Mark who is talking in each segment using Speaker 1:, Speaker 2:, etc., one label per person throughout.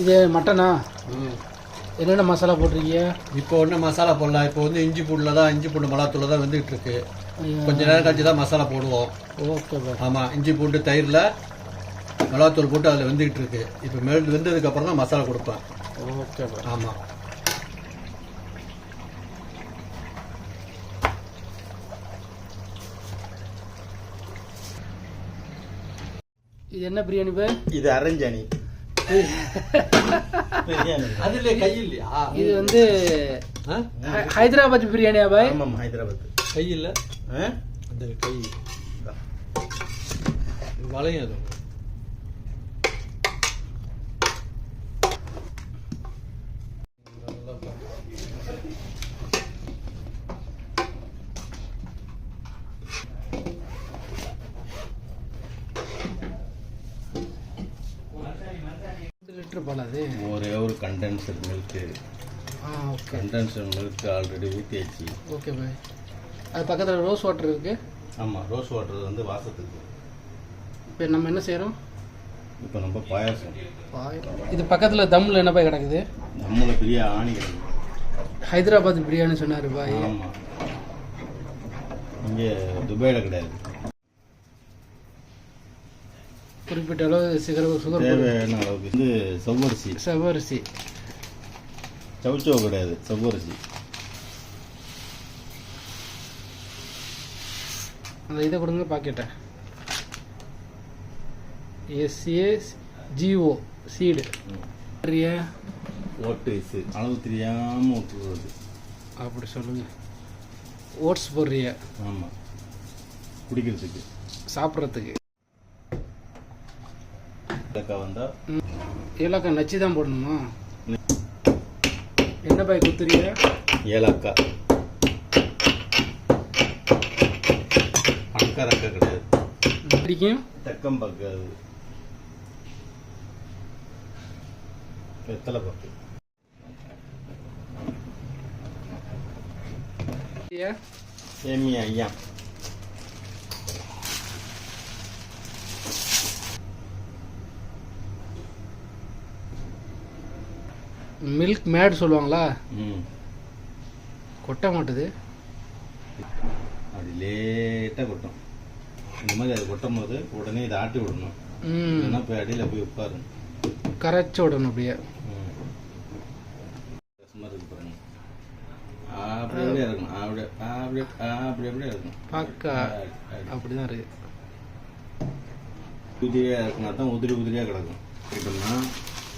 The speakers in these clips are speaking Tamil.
Speaker 1: இது மட்டனா? என்னென்ன மசாலா போட்டிருக்கீங்க?
Speaker 2: இப்போ ஒன்றும் மசாலா போடலாம். இப்போ வந்து இஞ்சி பூண்டில் தான் இஞ்சி பூண்டு மிளகாத்தூள் தான் வந்துகிட்டு இருக்கு கொஞ்ச நேரம் கழிச்சு தான் மசாலா போடுவோம்.
Speaker 1: ஓகே
Speaker 2: ஆமாம் இஞ்சி பூண்டு தயிரில் மிளகாத்தூள் போட்டு அதில் வெந்துகிட்டு இருக்கு இப்போ மெல் வெந்ததுக்கு அப்புறம் தான் மசாலா கொடுப்பேன்.
Speaker 1: ஓகே
Speaker 2: ஆமாம்
Speaker 1: இது என்ன பிரியாணி பாய்
Speaker 3: இது அரஞ்சணி.
Speaker 2: அதுல கை இல்லையா?
Speaker 1: இது வந்து ஹைதராபாத் பிரியாணியா பாய்?
Speaker 3: ஆமாம் ஹைதராபாத்.
Speaker 2: கை இல்லை? அந்த கை. வளையும் அது.
Speaker 1: லிட்டர் பால் அது.
Speaker 3: ஒரே ஒரு கண்டென்சர் மில்க்கு
Speaker 1: ஆ ஓகே
Speaker 3: கண்டென்சர் மில்க் ஆல்ரெடி ஊற்றியாச்சு
Speaker 1: ஓகே பாய் அது பக்கத்தில் ரோஸ் வாட்டர் இருக்குது
Speaker 3: ஆமாம் ரோஸ் வாட்டர் வந்து வாசத்துக்கு.
Speaker 1: இப்போ நம்ம என்ன செய்கிறோம்
Speaker 3: இப்போ நம்ம பாயாசம்.
Speaker 1: இது பக்கத்தில் தம்மில் என்ன பாய் கிடக்குது?
Speaker 3: நம்மள பெரிய ஆணி கிடைக்கும்
Speaker 1: ஹைதராபாத் பிரியாணி சொன்னார் பாய்.
Speaker 3: ஆமாம் இங்கே துபாயில் கிடையாது.
Speaker 1: குறிப்பிட்ட அளவு சிகர சுகர்
Speaker 3: தேவையான அளவுக்கு வந்து செவ்வரிசி.
Speaker 1: செவரிசி
Speaker 3: சவுச்சோ கிடையாது செவ்வரிசி.
Speaker 1: அந்த இதை கொடுங்க பாக்கெட்டை. எஸ்ஏ ஜிஓ சீடு
Speaker 3: ஐஸு அளவு தெரியாமல் ஊற்றுறது
Speaker 1: அப்படி சொல்லுங்க. ஓட்ஸ் போடுறிய
Speaker 3: ஆமாம் குடிக்கிறதுக்கு.
Speaker 1: சாப்பிட்றதுக்கு.
Speaker 3: ஏலக்காய் வந்தால்
Speaker 1: ஏலக்காய் நச்சு தான் போடணுமா? என்ன பாய் குத்துறிய
Speaker 3: ஏலக்காய் பணக்காரக்காய் கிடையாது.
Speaker 1: பிடிக்கும்?
Speaker 3: தெக்கம் பாக்கு அது வெத்தலை பாக்கு. சேமியா ஐயா.
Speaker 1: மில்க் மேட் சொல்லுவாங்களா?
Speaker 3: ம்.
Speaker 1: கொட்ட மாட்டுது.
Speaker 3: அப்படி லேட்டாக கொட்டும். இந்த மாதிரி அது கொட்டும் போது உடனே இதை ஆட்டி விடணும். இல்லைன்னா போய் அடியில் போய் உட்காரும்.
Speaker 1: கரைச்சி விடணும் அப்படியே.
Speaker 3: அப்படியே இருக்கணும். அப்படி அப்படி அப்படி அப்படியே இருக்கணும்.
Speaker 1: பார்க்க அப்படிதான் இருக்கு.
Speaker 3: உதிரியாக இருக்குன்னா தான் உதிரி உதிரியாக கிடக்கும். கிட்டோம்னா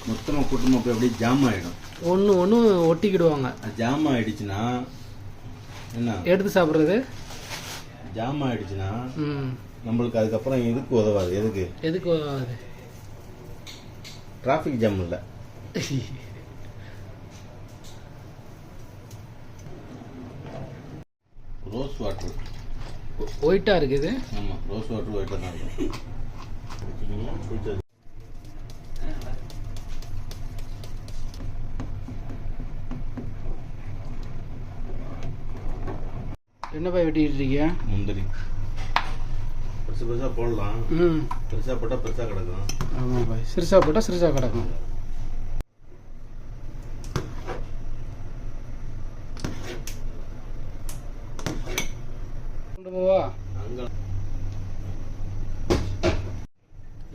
Speaker 3: மொத்தமாக கூட்டமாக போய் அப்படியே ஜாம் ஆகிடும்
Speaker 1: ஒன்று ஒன்று ஒட்டிக்கிடுவாங்க.
Speaker 3: ஜாம் ஆயிடுச்சுன்னா என்ன?
Speaker 1: எடுத்து சாப்பிட்றது?
Speaker 3: ஜாம் ஆயிடுச்சுன்னா
Speaker 1: ம்.
Speaker 3: நம்மளுக்கு அதுக்கப்புறம் எதுக்கு உதவாது? எதுக்கு?
Speaker 1: எதுக்கு அது
Speaker 3: டிராஃபிக் ஜாம் இல்லை. ரோஸ் வாட்டர்
Speaker 1: ஒயிட்டாக இருக்குது.
Speaker 3: ஆமாம் ரோஸ் வாட்டர் ஒயிட்டாக தான் இருக்கும். குடிச்சது.
Speaker 1: என்ன பாய் வெட்டிக்கிட்டு இருக்கீங்க?
Speaker 3: முந்திரி. பெருசு பெருசாக போடலாம்.
Speaker 1: ம்.
Speaker 3: பெருசாக போட்டால் பெருசாக கிடக்கும்.
Speaker 1: ஆமாம் பாய் சிறுசா போட்டால் சிறுசா கிடக்கும். கொண்டு போவா?
Speaker 3: அங்கே.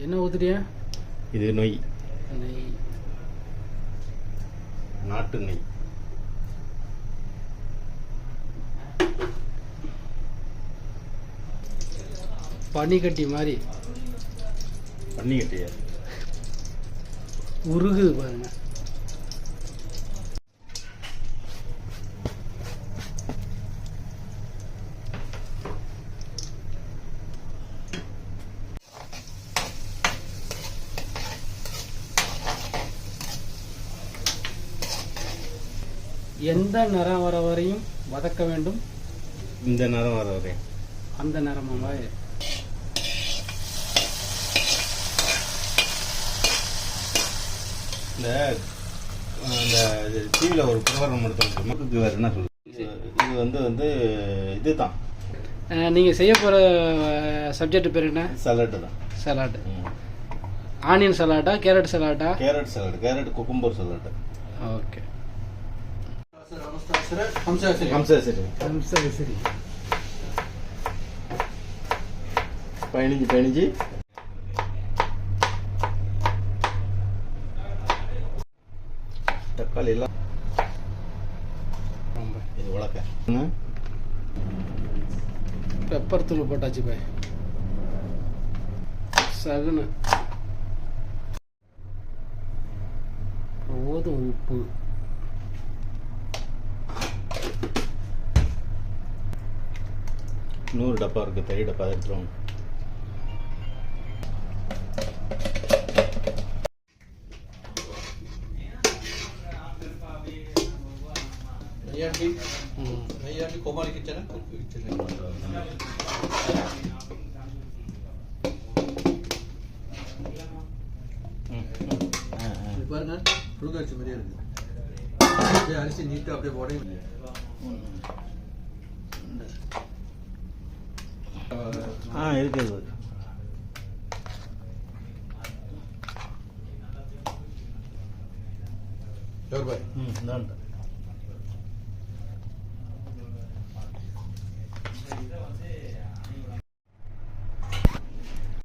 Speaker 1: என்ன ஊத்துறியா
Speaker 3: இது நொய்.
Speaker 1: நெய்.
Speaker 3: நாட்டு நெய்.
Speaker 1: பனிக்கட்டி மாதிரி.
Speaker 3: பண்ணிக்கிட்டே
Speaker 1: உருகுது பாருங்க. எந்த நிறம் வர வரையும் வதக்க வேண்டும்.
Speaker 3: இந்த நேரம் வர வரேன்
Speaker 1: அந்த நிறமாவா
Speaker 3: இந்த இந்த டிவியில் ஒரு ப்ரோக்ராம் எடுத்தோம். மக்களுக்கு வேறு என்ன சொல்லு இது வந்து வந்து இது
Speaker 1: தான் நீங்கள் செய்ய போகிற சப்ஜெக்ட் பேர் என்ன?
Speaker 3: சலாட்டு தான். சலாட்டு
Speaker 1: ஆனியன் சலாட்டா carrot சலாட்டா
Speaker 3: carrot salad carrot cucumber salad
Speaker 2: okay ஹம்சாசிரி
Speaker 3: ஹம்சாசிரி
Speaker 1: ஹம்சாசிரி
Speaker 3: பதினஞ்சு பதினஞ்சு. தக்காளி எல்லாம். இது உலக்க.
Speaker 1: பெப்பர் தூள் போட்டாச்சு பாய். சகுன. போதும் உப்பு.
Speaker 3: நூறு டப்பா இருக்கு பெரிய டப்பா எடுத்துருவாங்க
Speaker 2: అయ్యాన్ని
Speaker 1: కోమాలకి
Speaker 2: ఇచ్చారా కొడుకు ఇచ్చారా பாருங்க புழுங்காய்ச்சி மாதிரியே இருக்கு அப்படியே அரிசி நீட்டாக அப்படியே
Speaker 3: இருக்குது